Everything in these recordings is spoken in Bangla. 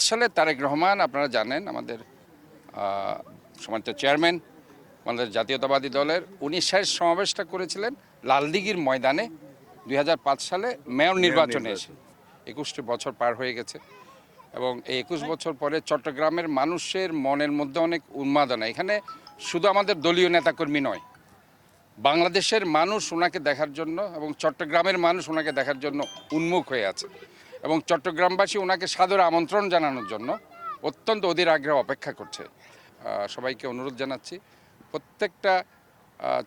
সালে তারেক রহমান আপনারা জানেন আমাদের আহ, সম্মানিত চেয়ারম্যান আমাদের জাতীয়তাবাদী দলের উনি শেষ সমাবেশটা করেছিলেন লালদিঘির ময়দানে দুই হাজার পাঁচ সালে মেয়র নির্বাচনে। এসে। একুশটি বছর পার হয়ে গেছে এবং এই একুশ বছর পরে চট্টগ্রামের মানুষের মনের মধ্যে অনেক উন্মাদনা। এখানে শুধু আমাদের দলীয় নেতাকর্মী নয় বাংলাদেশের মানুষ ওনাকে দেখার জন্য এবং চট্টগ্রামের মানুষ ওনাকে দেখার জন্য উন্মুখ হয়ে আছে। এবং চট্টগ্রামবাসী ওনাকে সাদর আমন্ত্রণ জানানোর জন্য অত্যন্ত অধীর আগ্রহ অপেক্ষা করছে। সবাইকে অনুরোধ জানাচ্ছি, প্রত্যেকটা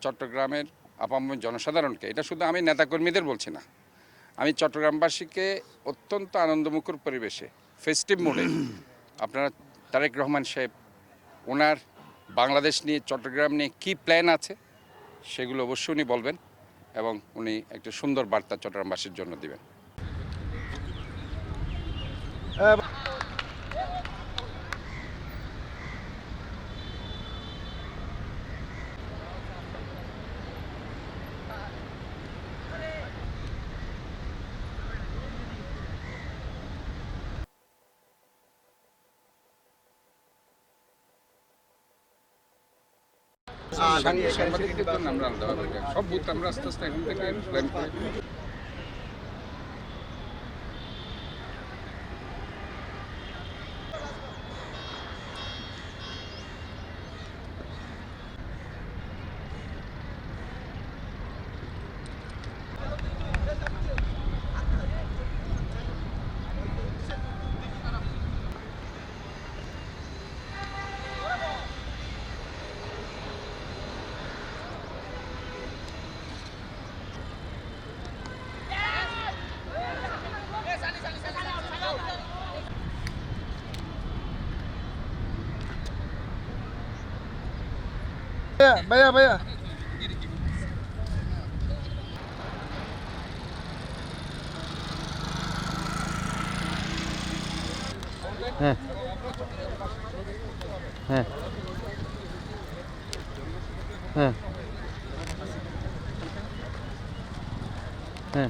চট্টগ্রামের আপামর জনসাধারণকে, এটা শুধু আমি নেতাকর্মীদের বলছি না, আমি চট্টগ্রামবাসীকে অত্যন্ত আনন্দমুখর পরিবেশে ফেস্টিভ মোডে আপনারা তারেক রহমান সাহেব, ওনার বাংলাদেশ নিয়ে, চট্টগ্রাম নিয়ে কী প্ল্যান আছে, সেগুলো অবশ্যই উনি বলবেন এবং উনি একটা সুন্দর বার্তা চট্টগ্রামবাসীর জন্য দিবেন। সাংবাদিকদের জন্য আমরা এটা সব বুথ আমরা আস্তে আস্তে এখন থেকে প্ল্যান করে ভাইয়া ভাইয়া ভাইয়া হ্যাঁ হ্যাঁ হ্যাঁ হ্যাঁ